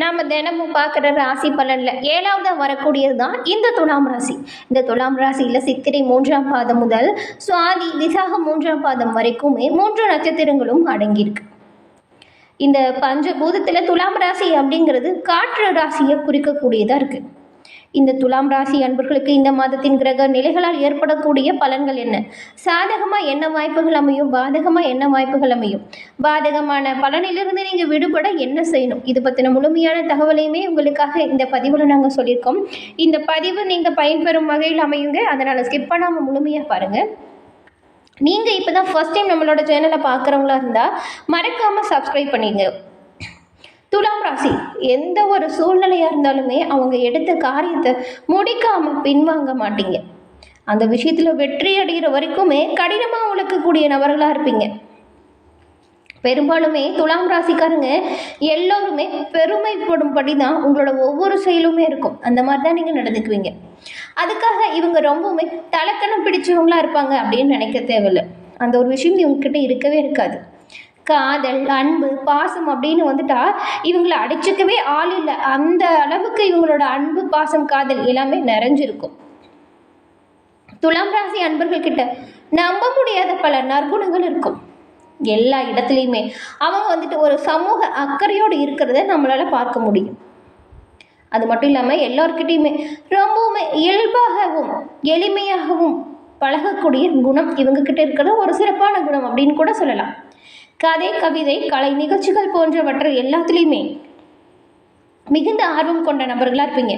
நாம் தினமும் பார்க்குற ராசி பலனில் ஏழாவதாக வரக்கூடியது தான் இந்த துலாம் ராசி. இந்த துலாம் ராசியில் சித்திரை மூன்றாம் பாதம் முதல் சுவாதி விசாகம் மூன்றாம் பாதம் வரைக்குமே மூன்று நட்சத்திரங்களும் அடங்கியிருக்கு. இந்த பஞ்சபூதத்தில் துலாம் ராசி அப்படிங்கிறது காற்று ராசியை குறிக்கக்கூடியதாக இருக்குது இந்த துலாம் ராசி அன்பர்களுக்கு இந்த மாதத்தின் கிரக நிலைகளால் ஏற்படக்கூடிய பலன்கள் என்ன? சாதகமாக என்ன வாய்ப்புகள் அமையும்? பாதகமாக என்ன வாய்ப்புகள் அமையும்? பாதகமான பலனிலிருந்து நீங்கள் விடுபட என்ன செய்யணும்? இது பற்றின முழுமையான தகவலையுமே உங்களுக்காக இந்த பதிவில் நாங்கள் சொல்லியிருக்கோம். இந்த பதிவு நீங்கள் பயன்பெறும் வகையில் அமையுங்க. அதனால் ஸ்கிப் பண்ணாமல் முழுமையாக பாருங்கள் நீங்கள் இப்போ தான் ஃபஸ்ட் டைம் நம்மளோட சேனலை பார்க்குறவங்களா இருந்தால் மறக்காமல் சப்ஸ்கிரைப் பண்ணிங்க துலாம் ராசி எந்த ஒரு சூழ்நிலையாக இருந்தாலுமே அவங்க எடுத்த காரியத்தை முடிக்காமல் பின்வாங்க மாட்டீங்க. அந்த விஷயத்தில் வெற்றி அடைகிற வரைக்குமே கடினமாக உழைக்கக்கூடிய நபர்களாக இருப்பீங்க. பெரும்பாலுமே துலாம் ராசிக்காரங்க எல்லோருமே பெருமைப்படும்படி தான் உங்களோட ஒவ்வொரு செயலுமே இருக்கும். அந்த மாதிரி தான் நீங்கள் நடந்துக்குவீங்க. அதுக்காக இவங்க ரொம்பவுமே தலக்கணம் பிடிச்சவங்களா இருப்பாங்க அப்படின்னு நினைக்க தேவையில்லை. அந்த ஒரு விஷயம் இவங்ககிட்ட இருக்கவே இருக்காது. காதல் அன்பு பாசம் அப்படின்னு வந்துட்டா இவங்களை அடிச்சுக்கவே ஆள் இல்லை. அந்த அளவுக்கு இவங்களோட அன்பு பாசம் காதல் எல்லாமே நிறைஞ்சிருக்கும். துலாம் ராசி அன்பர்கள் கிட்ட நம்ப முடியாத பல நற்குணங்கள் இருக்கும். எல்லா இடத்துலையுமே அவங்க வந்துட்டு ஒரு சமூக அக்கறையோடு இருக்கிறத நம்மளால பார்க்க முடியும். அது மட்டும் இல்லாமல் எல்லோருக்கிட்டையுமே ரொம்பவுமே இயல்பாகவும் எளிமையாகவும் பழகக்கூடிய குணம் இவங்க கிட்ட இருக்கிற ஒரு சிறப்பான குணம் அப்படின்னு கூட சொல்லலாம். கதை கவிதை கலை நிகழ்ச்சிகள் போன்றவற்றை எல்லாத்துலேயுமே மிகுந்த ஆர்வம் கொண்ட நபர்களாக இருப்பீங்க.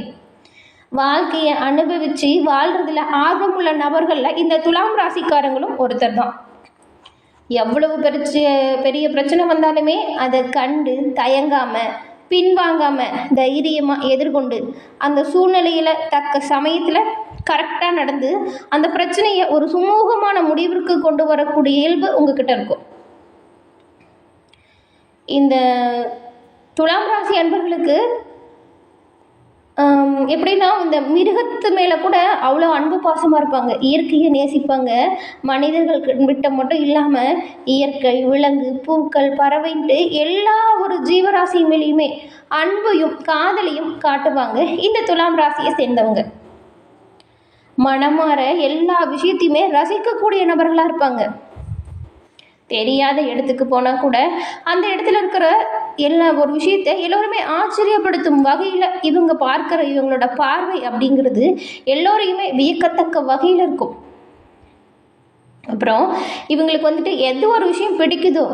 வாழ்க்கையை அனுபவித்து வாழ்கிறதுல ஆர்வம் உள்ள நபர்களில் இந்த துலாம் ராசிக்காரங்களும் ஒருத்தர் தான். எவ்வளவு பெரிய பெரிய பிரச்சனை வந்தாலுமே அதை கண்டு தயங்காமல் பின்வாங்காமல் தைரியமாக எதிர்கொண்டு அந்த சூழ்நிலையில் தக்க சமயத்தில் கரெக்டாக நடந்து அந்த பிரச்சனையை ஒரு சுமூகமான முடிவிற்கு கொண்டு வரக்கூடிய இயல்பு உங்ககிட்ட இருக்கும். இந்த துலாம் ராசி அன்பர்களுக்கு எப்படின்னா இந்த மிருகத்து மேலே கூட அவ்வளோ அன்பு பாசமாக இருப்பாங்க. இயற்கையை நேசிப்பாங்க. மனிதர்களுக்கு விட்ட மட்டும் இல்லாமல் இயற்கை விலங்கு பூக்கள் பறவைன்ட்டு எல்லா ஒரு ஜீவராசி மேலேயுமே அன்பையும் காதலையும் காட்டுவாங்க இந்த துலாம் ராசியை சேர்ந்தவங்க. மனமாற எல்லா விஷயத்தையுமே ரசிக்கக்கூடிய நபர்களாக இருப்பாங்க. தெரியாத இடத்துக்கு போனால் கூட அந்த இடத்துல இருக்கிற எல்லா ஒரு விஷயத்தை எல்லோருமே ஆச்சரியப்படுத்தும் வகையில் இவங்க பார்க்குற இவங்களோட பார்வை அப்படிங்கிறது எல்லோரையுமே வியக்கத்தக்க வகையில் இருக்கும். அப்புறம் இவங்களுக்கு வந்துட்டு எந்த ஒரு விஷயம் பிடிக்குதோ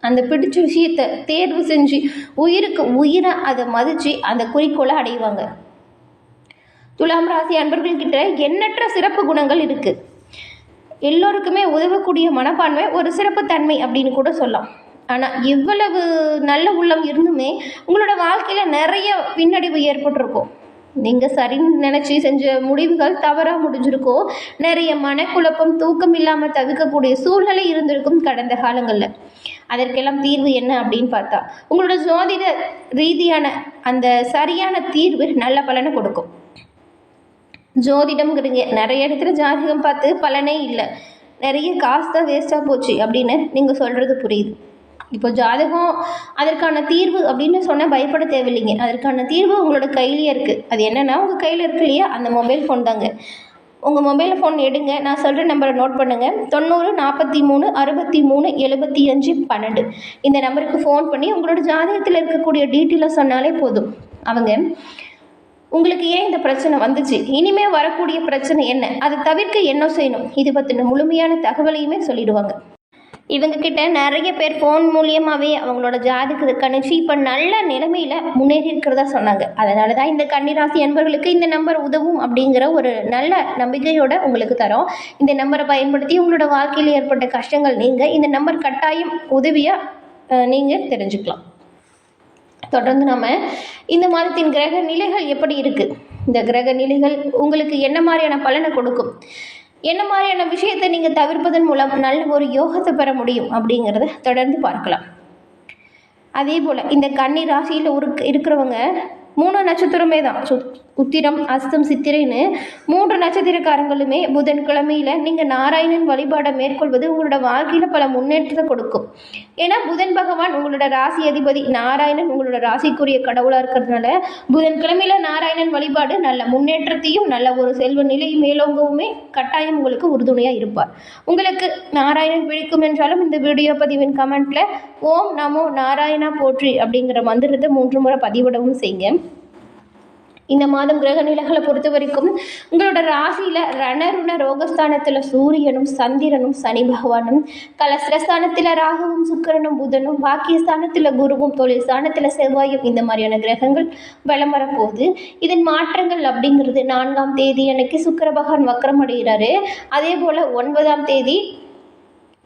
அந்த பிடிச்ச விஷயத்தை தேர்வு செஞ்சு உயிருக்கு உயிரை அதை மதித்து அந்த குறிக்கோளை அடைவாங்க. துலாம் ராசி அன்பர்கள்கிட்ட எண்ணற்ற சிறப்பு குணங்கள் இருக்குது எல்லோருக்குமே உதவக்கூடிய மனப்பான்மை ஒரு சிறப்புத்தன்மை அப்படின்னு கூட சொல்லலாம். ஆனால் இவ்வளவு நல்ல உள்ளம் இருந்துமே உங்களோட வாழ்க்கையில் நிறைய பின்னடைவு ஏற்பட்டிருக்கும் நீங்கள் சரின்னு நினச்சி செஞ்ச முடிவுகள் தவறாக முடிஞ்சிருக்கும் நிறைய மனக்குழப்பம் தூக்கம் இல்லாமல் தவிர்க்கக்கூடிய சூழ்நிலை இருந்திருக்கும் கடந்த காலங்களில். அதற்கெல்லாம் தீர்வு என்ன அப்படின்னு பார்த்தா உங்களோட ஜோதிட ரீதியான அந்த சரியான தீர்வு நல்ல பலனை கொடுக்கும். ஜோதிடம்ங்கிறீங்க நிறைய இடத்துல ஜாதகம் பார்த்து பலனே இல்லை. நிறைய காசு தான் வேஸ்ட்டாக போச்சு அப்படின்னு நீங்கள் சொல்கிறது புரியுது. இப்போ ஜாதகம் அதற்கான தீர்வு அப்படின்னு சொன்னால் பயப்பட தேவையில்லைங்க. அதற்கான தீர்வு உங்களோட கையிலேயே இருக்குது அது என்னென்னா உங்கள் கையில் இருக்கு இல்லையா? அந்த மொபைல் ஃபோன் தாங்க. உங்கள் மொபைல் ஃபோன் எடுங்க. நான் சொல்கிற நம்பரை நோட் பண்ணுங்கள் தொண்ணூறு நாற்பத்தி மூணு அறுபத்தி மூணு எழுபத்தி அஞ்சு பன்னெண்டு. இந்த நம்பருக்கு ஃபோன் பண்ணி உங்களோட ஜாதகத்தில் இருக்கக்கூடிய டீட்டெயிலை சொன்னாலே போதும். அவங்க உங்களுக்கு ஏன் இந்த பிரச்சனை வந்துச்சு? இனிமே வரக்கூடிய பிரச்சனை என்ன? அதை தவிர்க்க என்ன செய்யணும்? இது பற்றின முழுமையான தகவலையுமே சொல்லிடுவாங்க. இவங்க கிட்ட நிறைய பேர் ஃபோன் மூலியமாகவே அவங்களோட ஜாதகத்தை கணிச்சு இப்போ நல்ல நிலைமையில் முன்னேறி இருக்கிறதா சொன்னாங்க. அதனால தான் இந்த கன்னிராசி என்பவர்களுக்கு இந்த நம்பர் உதவும் அப்படிங்கிற ஒரு நல்ல நம்பிக்கையோட உங்களுக்கு தரோம். இந்த நம்பரை பயன்படுத்தி உங்களோட வாழ்க்கையில் ஏற்பட்ட கஷ்டங்கள் நீங்கள் இந்த நம்பர் கட்டாயம் உதவியாக நீங்கள் தெரிஞ்சுக்கலாம். தொடர்ந்து நம்ம இந்த மாதத்தின் கிரக நிலைகள் எப்படி இருக்குது இந்த கிரக நிலைகள் உங்களுக்கு என்ன மாதிரியான பலனை கொடுக்கும்? என்ன மாதிரியான விஷயத்தை நீங்கள் தவிர்ப்பதன் மூலம் நல்ல ஒரு யோகத்தை பெற முடியும் அப்படிங்கிறத தொடர்ந்து பார்க்கலாம். அதே போல் இந்த கன்னி ராசியில் ஒரு இருக்கிறவங்க மூணு நட்சத்திரமே தான். சு உத்திரம் அஸ்தம் சித்திரைன்னு மூன்று நட்சத்திரக்காரங்களுமே புதன்கிழமையில் நீங்கள் நாராயணன் வழிபாடை மேற்கொள்வது உங்களோட வாழ்க்கையில் பல முன்னேற்றத்தை கொடுக்கும். ஏன்னா புதன் பகவான் உங்களோட ராசி அதிபதி நாராயணன் உங்களோட ராசிக்குரிய கடவுளாக இருக்கிறதுனால புதன்கிழமையில் நாராயணன் வழிபாடு நல்ல முன்னேற்றத்தையும் நல்ல ஒரு செல்வ நிலை மேலோங்கவுமே கட்டாயம் உங்களுக்கு உறுதுணையாக இருப்பார். உங்களுக்கு நாராயணன் பிடிக்கும் என்றாலும் இந்த வீடியோ பதிவின் கமெண்ட்டில் ஓம் நமோ நாராயணா போற்றி அப்படிங்கிற மந்திரத்தை மூன்று முறை பதிவிடவும் செய்யுங்க. இந்த மாதம் கிரக நிலைகளை பொறுத்த வரைக்கும் உங்களோட ராசியில் ரணருண ரோகஸ்தானத்தில் சூரியனும் சந்திரனும் சனி பகவானும் கலஸ்திரஸ்தானத்தில் ராகுவும் சுக்கரனும் புதனும் பாக்கியஸ்தானத்தில் குருவும் தொழில் ஸ்தானத்தில் செவ்வாயும் இந்த மாதிரியான கிரகங்கள் வலம் வரப்போகுது. இதன் மாற்றங்கள் அப்படிங்கிறது நான்காம் தேதி அன்னைக்கு சுக்கர பகவான் வக்கரம் அடைகிறாரு. அதே போல் ஒன்பதாம் தேதி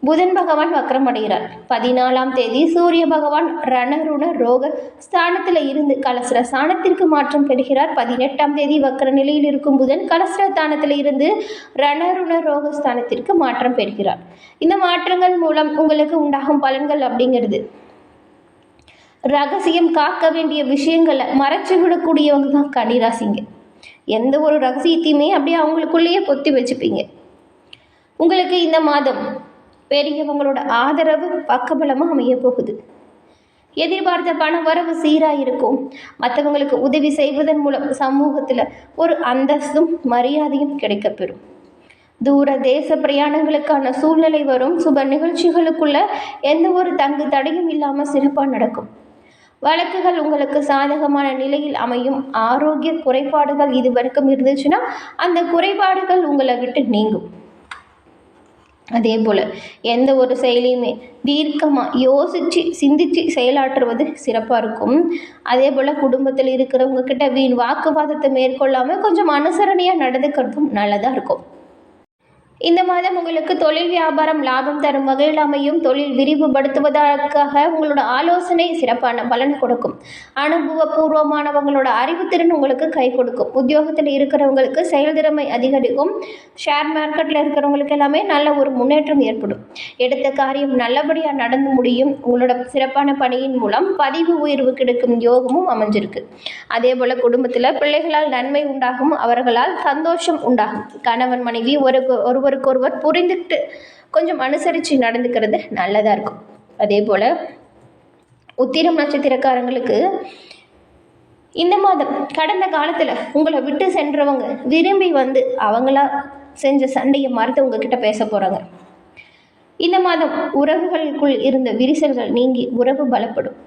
புதன் பகவான் வக்கரம் அடைகிறார் பதினாலாம் தேதி சூரிய பகவான் ரணருண ரோக ஸ்தானத்தில் இருந்து கலசர ஸ்தானத்திற்கு மாற்றம் பெறுகிறார். பதினெட்டாம் தேதி வக்கர நிலையில் இருக்கும் புதன் கலசர ஸ்தானத்தில் இருந்து ரணருண ரோக ஸ்தானத்திற்கு மாற்றம் பெறுகிறார். இந்த மாற்றங்கள் மூலம் உங்களுக்கு உண்டாகும் பலன்கள் அப்படிங்கிறது. ரகசியம் காக்க வேண்டிய விஷயங்களை மறைச்சு விடக்கூடியவங்க தான் கன்னிராசிங்க. எந்த ஒரு ரகசியத்தையுமே அப்படியே அவங்களுக்குள்ளேயே பொத்தி வச்சுப்பீங்க. உங்களுக்கு இந்த மாதம் பெரியவங்களோட ஆதரவு பக்கபலமாக அமைய போகுது எதிர்பார்த்த பண வரவு சீராக இருக்கும் மற்றவங்களுக்கு உதவி செய்வதன் மூலம் சமூகத்தில் ஒரு அந்தஸ்தும் மரியாதையும் கிடைக்கப்பெறும். தூர தேச பிரயாணங்களுக்கான சூழ்நிலை வரும். சுப நிகழ்ச்சிகளுக்குள்ள எந்த ஒரு தங்கு தடையும் இல்லாமல் சிறப்பாக நடக்கும். வழக்குகள் உங்களுக்கு சாதகமான நிலையில் அமையும். ஆரோக்கிய குறைபாடுகள் இது வரைக்கும் இருந்துச்சுன்னா அந்த குறைபாடுகள் உங்களை விட்டு நீங்கும். அதே போல் எந்த ஒரு செயலையுமே தீர்க்கமாக யோசித்து சிந்தித்து செயலாற்றுவது சிறப்பாக இருக்கும். அதே போல் குடும்பத்தில் இருக்கிறவங்க கிட்ட வீண் வாக்குவாதத்தை மேற்கொள்ளாமல் கொஞ்சம் அனுசரணையாக நடந்துக்கிறதும் நல்லதாக இருக்கும். இந்த மாதம் உங்களுக்கு தொழில் வியாபாரம் லாபம் தரும் வகையில் அமையும். தொழில் விரிவுபடுத்துவதற்காக உங்களோட ஆலோசனை சிறப்பான பலன் கொடுக்கும். அனுபவபூர்வமானவங்களோட அறிவுத்திறன் உங்களுக்கு கை கொடுக்கும். உத்தியோகத்தில் இருக்கிறவங்களுக்கு செயல்திறமை அதிகரிக்கும். ஷேர் மார்க்கெட்டில் இருக்கிறவங்களுக்கு எல்லாமே நல்ல ஒரு முன்னேற்றம் ஏற்படும். எடுத்த காரியம் நல்லபடியாக நடந்து முடியும். உங்களோட சிறப்பான பணியின் மூலம் பதிவு உயர்வு கிடைக்கும் யோகமும் அமைஞ்சிருக்கு. அதே போல் குடும்பத்தில் பிள்ளைகளால் நன்மை உண்டாகும். அவர்களால் சந்தோஷம் உண்டாகும். கணவன் மனைவி ஒரு ஒருவருக்கொருவர் புரிந்துக்கிட்டு கொஞ்சம் அனுசரித்து நடந்துக்கிறது நல்லதாக இருக்கும். அதே போல் உத்திரம் நட்சத்திரக்காரங்களுக்கு இந்த மாதம் கடந்த காலத்தில் உங்களை விட்டு சென்றவங்க விரும்பி வந்து அவங்களா செஞ்ச சண்டையை மறுத்து உங்ககிட்ட பேச போகிறாங்க இந்த மாதம் உறவுகளுக்குள் இருந்த விரிசல்கள் நீங்கி உறவு பலப்படும்.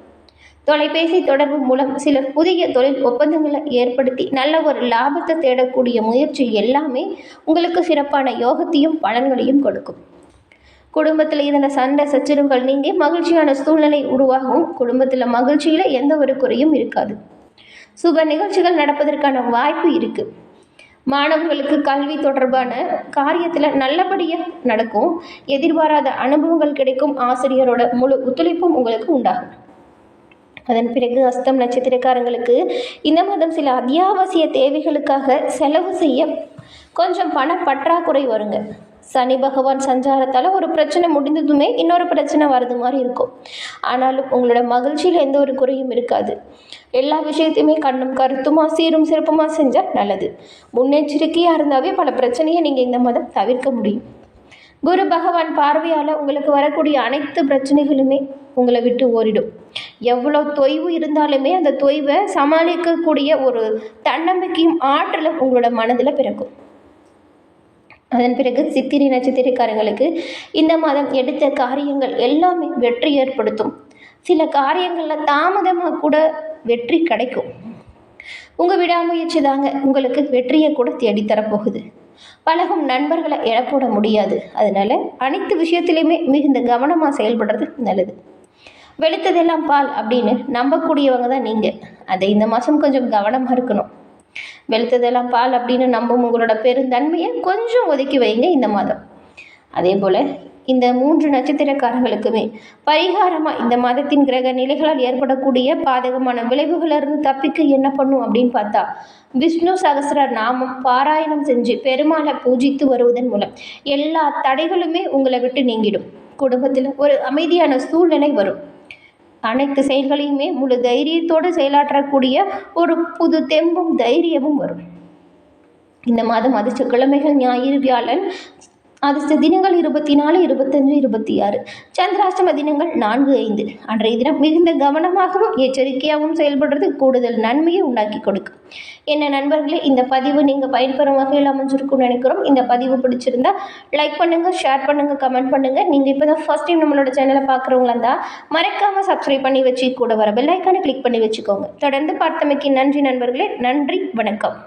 தொலைபேசி தொடர்பு மூலம் சில புதிய தொழில் ஒப்பந்தங்களை ஏற்படுத்தி நல்ல ஒரு லாபத்தை தேடக்கூடிய முயற்சி எல்லாமே உங்களுக்கு சிறப்பான யோகத்தையும் பலன்களையும் கொடுக்கும். குடும்பத்தில் இருந்த சண்டை சச்சரவுகள் நீங்கி மகிழ்ச்சியான சூழ்நிலை உருவாகும் குடும்பத்தில் மகிழ்ச்சியில் எந்த ஒரு குறையும் இருக்காது. சுப நிகழ்ச்சிகள் நடப்பதற்கான வாய்ப்பு இருக்குது மாணவர்களுக்கு கல்வி தொடர்பான காரியத்தில் நல்லபடியாக நடக்கும். எதிர்பாராத அனுபவங்கள் கிடைக்கும். ஆசிரியரோட முழு ஒத்துழைப்பும் உங்களுக்கு உண்டாகும். அதன் பிறகு அஸ்தம் நட்சத்திரக்காரங்களுக்கு இந்த மாதம் சில அத்தியாவசிய தேவைகளுக்காக செலவு செய்ய கொஞ்சம் பண பற்றாக்குறை வருங்க. சனி பகவான் சஞ்சாரத்தால் ஒரு பிரச்சனை முடிந்ததுமே இன்னொரு பிரச்சனை வர்றது மாதிரி இருக்கும். ஆனாலும் உங்களோட மகிழ்ச்சியில் எந்த ஒரு குறையும் இருக்காது. எல்லா விஷயத்தையுமே கண்ணும் கருத்துமா சீரும் சிறப்புமாக செஞ்சால் நல்லது. முன்னெச்சரிக்கையாக இருந்தாவே பல பிரச்சனையை நீங்கள் இந்த மாதம் தவிர்க்க முடியும். குரு பகவான் பார்வையால் உங்களுக்கு வரக்கூடிய அனைத்து பிரச்சனைகளுமே உங்களை விட்டு ஓடிடும். எவ்வளோ தொய்வு இருந்தாலுமே அந்த தொய்வை சமாளிக்கக்கூடிய ஒரு தன்னம்பிக்கையும் ஆற்றலும் உங்களோட மனதில் பிறக்கும். அதன் பிறகு சித்திரை நட்சத்திரக்காரங்களுக்கு இந்த மாதம் எடுத்த காரியங்கள் எல்லாமே வெற்றி ஏற்படுத்தும். சில காரியங்களில் தாமதமாக கூட வெற்றி கிடைக்கும். உங்கள் விடாமுயற்சி தாங்க உங்களுக்கு வெற்றியை கூட தேடித்தரப்போகுது. பழகும் நண்பர்களை இழப்போட முடியாது. அதனால அனைத்து விஷயத்திலையுமே மிகுந்த கவனமாக செயல்படுறது நல்லது. வெளுத்ததெல்லாம் பால் அப்படின்னு நம்பக்கூடியவங்க தான் நீங்கள் அதை இந்த மாதம் கொஞ்சம் கவனமாக இருக்கணும். வெளுத்ததெல்லாம் பால் அப்படின்னு நம்பும் உங்களோட பெருந்தன்மையை கொஞ்சம் ஒதுக்கி வைங்க இந்த மாதம். அதே போல் இந்த மூன்று நட்சத்திரக்காரங்களுக்குமே பரிகாரமாக இந்த மாதத்தின் கிரக நிலைகளால் ஏற்படக்கூடிய பாதகமான விளைவுகளிலிருந்து தப்பிக்க என்ன பண்ணும் அப்படின்னு பார்த்தா விஷ்ணு சகசர நாமம் பாராயணம் செஞ்சு பெருமாளை பூஜித்து வருவதன் மூலம் எல்லா தடைகளுமே உங்களை விட்டு நீங்கிடும். குடும்பத்தில் ஒரு அமைதியான சூழ்நிலை வரும். அனைத்து செயல்களையுமே முழு தைரியத்தோடு செயலாற்றக்கூடிய ஒரு புது தெம்பும் தைரியமும் வரும். இந்த மாதம் அதிர்ஷ்ட கிழமைகள் ஞாயிறு வியாழன் அதிர்ஷ்ட தினங்கள் இருபத்தி நாலு இருபத்தஞ்சு இருபத்தி ஆறு சந்திராஷ்டம தினங்கள் நான்கு ஐந்து. அன்றைய தினம் மிகுந்த கவனமாகவும் எச்சரிக்கையாகவும் செயல்படுறது கூடுதல் நன்மையை உண்டாக்கி கொடுக்கும். என்ன நண்பர்களே இந்த பதிவு நீங்கள் பயன்பெறும் வகையில் அமைஞ்சிருக்கும்னு நினைக்கிறோம். இந்த பதிவு பிடிச்சிருந்தா லைக் பண்ணுங்கள் ஷேர் பண்ணுங்கள் கமெண்ட் பண்ணுங்கள் நீங்கள் இப்போ தான் ஃபஸ்ட் டைம் நம்மளோட சேனலை பார்க்குறவங்களா இருந்தால் மறக்காமல் சப்ஸ்கிரைப் பண்ணி வச்சு கூட வர பெல் ஐக்கானை கிளிக் பண்ணி வச்சுக்கோங்க. தொடர்ந்து பார்த்தமைக்கு நன்றி நண்பர்களே. நன்றி வணக்கம்.